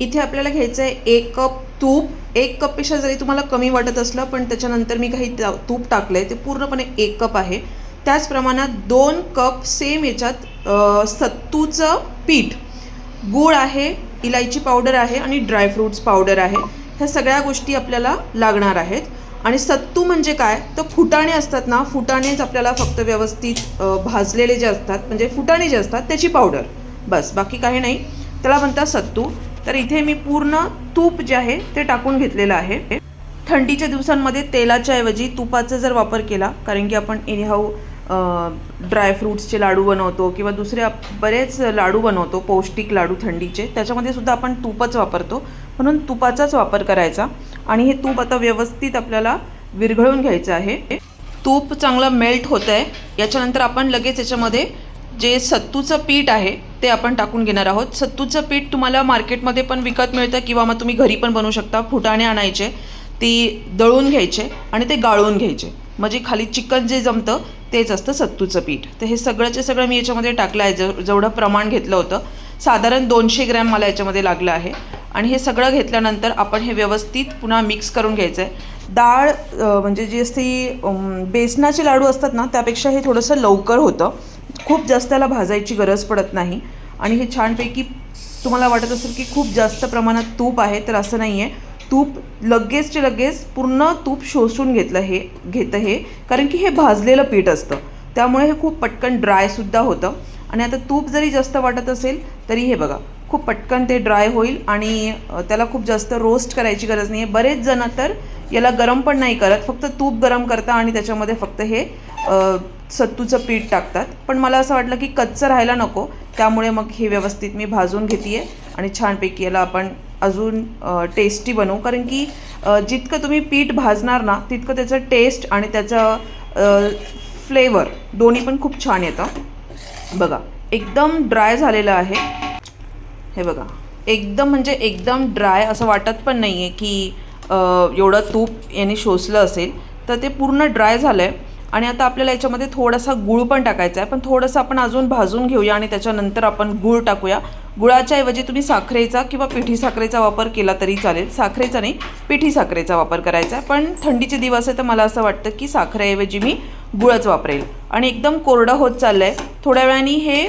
इथे आपल्याला घ्यायचं आहे एक कप तूप. एक कपपेक्षा जरी तुम्हाला कमी वाटत असलं पण त्याच्यानंतर मी काही तूप टाकलं आहे ते पूर्णपणे एक कप आहे. त्याच प्रमाणात दोन कप सेम याच्यात सत्तूचं पीठ. गूळ आहे इलायची पावडर आहे आणि ड्रायफ्रूट्स पावडर आहे. ह्या सगळ्या गोष्टी आपल्याला लागणार आहेत. आणि सत्तू म्हणजे काय? तर फुटाणे असतात ना फुटाणेच आपल्याला फक्त व्यवस्थित भाजलेले जे असतात म्हणजे फुटाणे जे असतात त्याची पावडर बस बाकी काही नाही. त्याला म्हणतात सत्तू. तर इथे मी पूर्ण तूप जे आहे ते टाकून घेतलेलं आहे. थंडीच्या दिवसांमध्ये तेलाच्या ऐवजी तुपाचा जर वापर केला कारण की आपण एनिहाऊ ड्रायफ्रूट्सचे लाडू बनवतो किंवा दुसरे बरेच लाडू बनवतो पौष्टिक लाडू थंडीचे त्याच्यामध्ये सुद्धा आपण तूपच वापरतो. म्हणून तुपाचाच वापर करायचा आणि हे तूप आता व्यवस्थित आपल्याला विरघळून घ्यायचं आहे. तूप चांगलं मेल्ट होतं आहे याच्यानंतर आपण लगेच याच्यामध्ये जे सत्तूचं पीठ आहे ते आपण टाकून घेणार आहोत. सत्तूचं पीठ तुम्हाला मार्केटमध्ये पण विकत मिळतं किंवा मग तुम्ही घरी पण बनवू शकता. फुटाणे आणायचे ती दळून घ्यायचे आणि ते गाळून घ्यायचे. म्हणजे खाली चिकन जे जमतं तेच असतं सत्तूचं पीठ. तर हे सगळंचे सगळं मी याच्यामध्ये टाकलं आहे. जेव जेवढं प्रमाण घेतलं होतं साधारण दोनशे ग्रॅम मला याच्यामध्ये लागलं आहे. आणि हे सगळं घेतल्यानंतर आपण हे व्यवस्थित पुन्हा मिक्स करून घ्यायचं आहे डाळ म्हणजे जी असती बेसनाचे लाडू असतात ना त्यापेक्षा हे थोडंसं लवकर होतं. खूप जास्त त्याला भाजायची गरज पडत नाही. आणि हे छानपैकी तुम्हाला वाटत असेल की खूप जास्त प्रमाणात तूप आहे तर असं नाही आहे तूप लगेचचे लगेच पूर्ण तूप शोषून घेतलं हे घेतं हे. कारण की हे भाजलेलं पीठ असतं. त्यामुळे हे खूप पटकन ड्रायसुद्धा होतं. आणि आता तूप जरी जास्त वाटत असेल तरी हे बघा खूप पटकन ते ड्राय होईल आणि त्याला खूप जास्त रोस्ट करायची गरज नाही आहे बरेच जण तर याला गरम पण नाही करत फक्त तूप गरम करता आणि त्याच्यामध्ये फक्त हे सत्तूचं पीठ टाकतात. पण मला असं वाटलं की कच्चं राहायला नको त्यामुळे मग हे व्यवस्थित मी भाजून घेते आहे आणि छानपैकी याला आपण अजून टेस्टी बनवू. कारण की जितकं तुम्ही पीठ भाजणार ना तितकं त्याचं टेस्ट आणि त्याचं फ्लेवर दोन्ही पण खूप छान येतं. बघा एकदम ड्राय झालेलं आहे. हे बघा एकदम म्हणजे एकदम ड्राय असं वाटत पण नाही आहे की एवढं तूप याने शोषलं असेल तर ते पूर्ण ड्राय झालं आहे आणि आता आपल्याला याच्यामध्ये थोडासा गूळ पण टाकायचा आहे. पण थोडंसं आपण अजून भाजून घेऊया आणि त्याच्यानंतर आपण गूळ टाकूया. गुळाच्या ऐवजी तुम्ही साखरेचा किंवा पिठी साखरेचा वापर केला तरी चालेल. साखरेचा नाही पिठी साखरेचा वापर करायचा आहे. पण थंडीचे दिवस आहे तर मला असं वाटतं की साखरेऐवजी मी गुळच वापरेल. आणि एकदम कोरडं होत चाललं आहे थोड्या वेळाने हे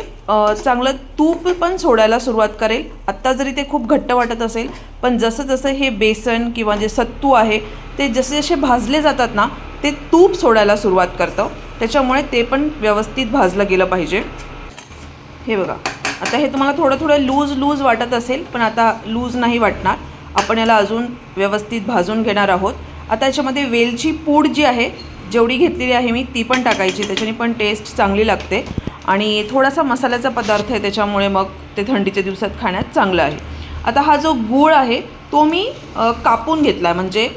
चांगलं तूप पण सोडायला सुरुवात करेल. आत्ता जरी ते खूप घट्ट वाटत असेल पण जसं जसं हे बेसन किंवा जे सत्तू आहे ते जसे जसे भाजले जातात ना ते तूप सोडायला सुरुवात करतं. त्याच्यामुळे ते पण व्यवस्थित भाजलं गेलं पाहिजे. हे बघा. आता हे तुम्हाला थोडं थोडं लूज लूज वाटत असेल पण आता लूज नाही वाटणार. आपण याला अजून व्यवस्थित भाजून घेणार आहोत. आता याच्यामध्ये वेलची पूड जी आहे जेवढी घेतलेली आहे मी ती पण टाकायची. त्याच्याने पण टेस्ट चांगली लागते. आणि थोडासा मसाल्याचा पदार्थ आहे त्याच्यामुळे मग ते थंडीच्या दिवसात खाण्यात चांगलं आहे. आता हा जो गूळ आहे तो मी कापून घेतला आहे म्हणजे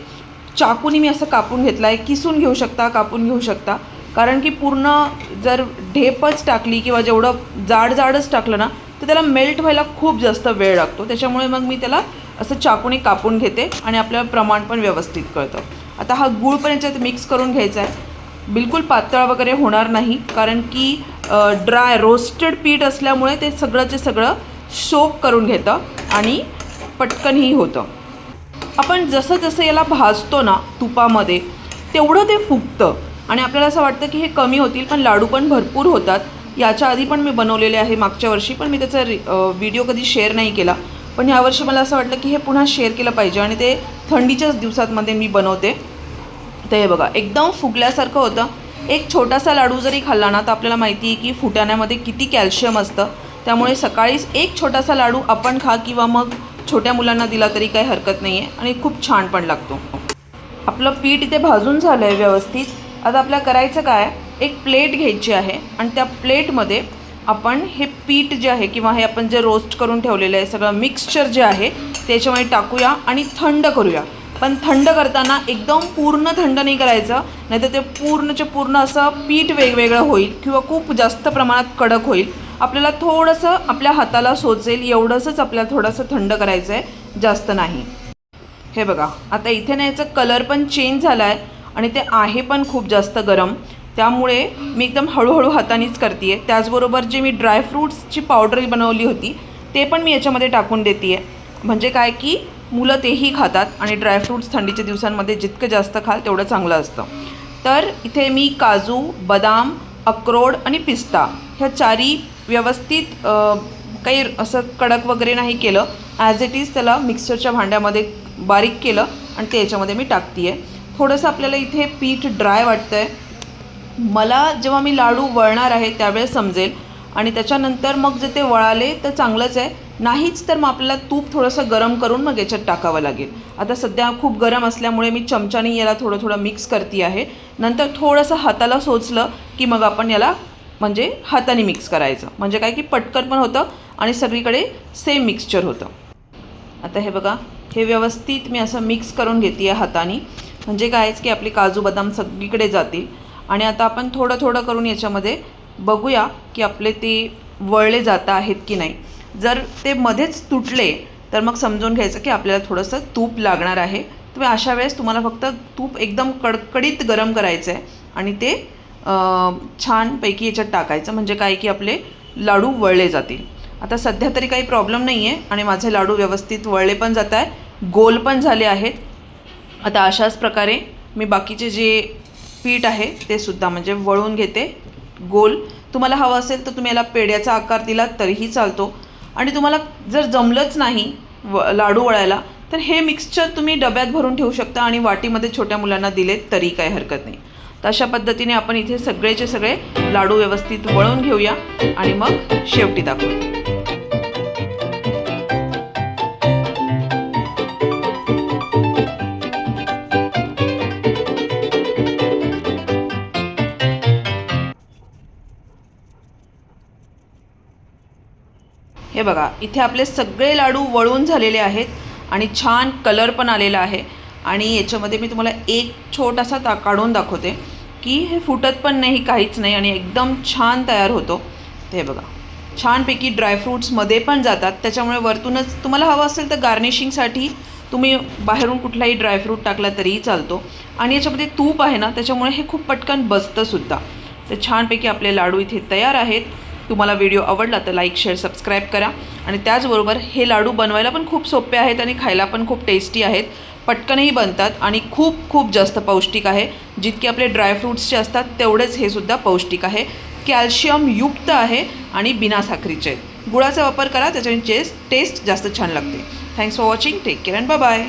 चाकूनी मी असं कापून घेतला आहे किसून घेऊ शकता कापून घेऊ शकता. कारण की पूर्ण जर ढेपच टाकली किंवा जेवढं जाड जाडच टाकलं ना तर त्याला मेल्ट व्हायला खूप जास्त वेळ लागतो. त्याच्यामुळे मग मी त्याला असं चाकूने कापून घेते आणि आपल्याला प्रमाण पण व्यवस्थित कळतं. आता हा गूळ पण याच्यात मिक्स करून घ्यायचा आहे. बिलकुल पातळ वगैरे होणार नाही कारण की ड्राय रोस्टेड पीठ असल्यामुळे ते सगळंचे सगळं शोक करून घेतं आणि पटकनही होतं. आपण जसं जसं याला भाजतो ना तुपामध्ये तेवढं ते फुगतं. आणि आपल्याला असं वाटतं की हे कमी होतील पण लाडू पण भरपूर होतात. याच्या आधी पण मी बनवलेले आहे मागच्या वर्षी पण मी त्याचा व्हिडिओ कधी शेअर नाही केला. पण यावर्षी मला असं वाटलं की हे पुन्हा शेअर केलं पाहिजे आणि ते थंडीच्याच दिवसांमध्ये मी बनवते. तर हे बघा एकदम फुगल्यासारखं होतं. एक छोटासा लाडू जरी खाल्ला ना तर आपल्याला माहिती आहे की फुटाण्यामध्ये किती कॅल्शियम असतं. त्यामुळे सकाळीच एक छोटासा लाडू आपण खा किंवा मग छोट्या मुलांना दिला तरी काही हरकत नाही आहे आणि खूप छान पण लागतो. आपलं पीठ इथे भाजून झालं आहे व्यवस्थित. आता आपल्याला करायचं काय? एक प्लेट घ्यायची आहे आणि त्या प्लेटमध्ये आपण हे पीठ जे आहे किंवा हे आपण जे रोस्ट करून ठेवलेलं आहे सगळं मिक्सचर जे आहे त्याच्यामध्ये टाकूया आणि थंड करूया. पण थंड करताना एकदम पूर्ण थंड नाही करायचं. नाहीतर ते पूर्णचे पूर्ण असं पीठ वेगवेगळं होईल किंवा खूप जास्त प्रमाणात कडक होईल. आपल्याला थोडंसं आपल्या हाताला सोचेल एवढंसंच आपल्याला थोडंसं थंड करायचं आहे जास्त नाही. हे बघा आता इथे ना याचा कलर पण चेंज झाला आहे आणि ते आहे पण खूप जास्त गरम. त्यामुळे मी एकदम हळूहळू हातानेच करते आहे त्याचबरोबर जे मी ड्रायफ्रूट्सची पावडर बनवली होती ते पण मी याच्यामध्ये टाकून देते आहे म्हणजे काय की मुलं तेही खातात आणि ड्रायफ्रूट्स थंडीच्या दिवसांमध्ये जितकं जास्त खाल तेवढं चांगलं असतं. तर इथे मी काजू बदाम अक्रोड आणि पिस्ता ह्या चारी व्यवस्थित काही असं कडक वगैरे नाही केलं. ॲज इट इज त्याला मिक्सरच्या भांड्यामध्ये बारीक केलं आणि ते याच्यामध्ये मी टाकते आहे थोडंसं आपल्याला इथे पीठ ड्राय वाटतं आहे मला जेव्हा मी लाडू वळणार आहे त्यावेळेस समजेल. आणि त्याच्यानंतर मग जे ते वळाले तर चांगलंच आहे. नाहीच तर मग आपल्याला तूप थोडंसं गरम करून मग याच्यात टाकावं लागेल. आता सध्या खूप गरम असल्यामुळे मी चमच्याने याला थोडं थोडं मिक्स करते आहे. नंतर थोडंसं हाताला सोचलं की मग आपण याला म्हणजे हाताने मिक्स करायचं. म्हणजे काय की पटकन पण होतं आणि सगळीकडे सेम मिक्सचर होतं. आता हे बघा हे व्यवस्थित मी असं मिक्स करून घेते आहे हाताने. म्हणजे कायच की आपले काजू बदाम सगळीकडे जातील. आणि आता आपण थोडं थोडं करून याच्यामध्ये बघूया की आपले ते वळले जात आहेत की नाही. जर ते मध्येच तुटले तर मग समजून घ्यायचं की आपल्याला थोडंसं तूप लागणार आहे. तुम्ही अशा वेळेस तुम्हाला फक्त तूप एकदम कडकडीत गरम करायचं आहे आणि ते छानपैकी याच्यात टाकायचं. म्हणजे काय की आपले लाडू वळले जातील. आता सध्या तरी काही प्रॉब्लेम नाही आहे आणि माझे लाडू व्यवस्थित वळले पण जात आहे गोल पण झाले आहेत. आता अशाच प्रकारे मी बाकीचे जे पीठ आहे ते सुद्धा म्हणजे वळून घेते. गोल. तुम्हाला हवं असेल तर तुम्ही याला पेड्याचा आकार दिला तरीही चालतो. आणि तुम्हाला जर जमलंच नाही व लाडू वळायला तर हे मिक्सचर तुम्ही डब्यात भरून ठेवू शकता आणि वाटीमध्ये छोट्या मुलांना दिले तरी काही हरकत नाही. तर अशा पद्धतीने आपण इथे सगळेचे सगळे लाडू व्यवस्थित वळून घेऊया आणि मग शेवटी दाखवू. हे बघा इथे आपले सगळे लाडू वळून झालेले आहेत आणि छान कलर पण आलेला आहे. आणि याच्यामध्ये मी तुम्हाला एक छोटासा ता काढून दाखवते की हे फुटत पण नाही काहीच नाही आणि एकदम छान तयार होतो. ते बघा छानपैकी ड्रायफ्रूट्समध्ये पण जातात. त्याच्यामुळे वरतूनच तुम्हाला हवं असेल तर गार्निशिंगसाठी तुम्ही बाहेरून कुठलाही ड्रायफ्रूट टाकला तरीही चालतो. आणि याच्यामध्ये तूप आहे ना त्याच्यामुळे हे खूप पटकन बसतंसुद्धा तर छानपैकी आपले लाडू इथे तयार आहेत. तुम्हाला व्हिडिओ आवडला तर लाईक शेअर सबस्क्राईब करा. आणि त्याचबरोबर हे लाडू बनवायला पण खूप सोपे आहेत आणि खायला पण खूप टेस्टी आहेत. पटकनही बनतात आणि खूप खूप जास्त पौष्टिक आहे. जितके आपले ड्रायफ्रूट्सचे असतात तेवढेच हे सुद्धा पौष्टिक आहे. कॅल्शियम युक्त आहे आणि बिना साखरीचे गुळाचा वापर करा त्याच्याने चेस टेस्ट जास्त छान लागते. Thanks for watching take care and bye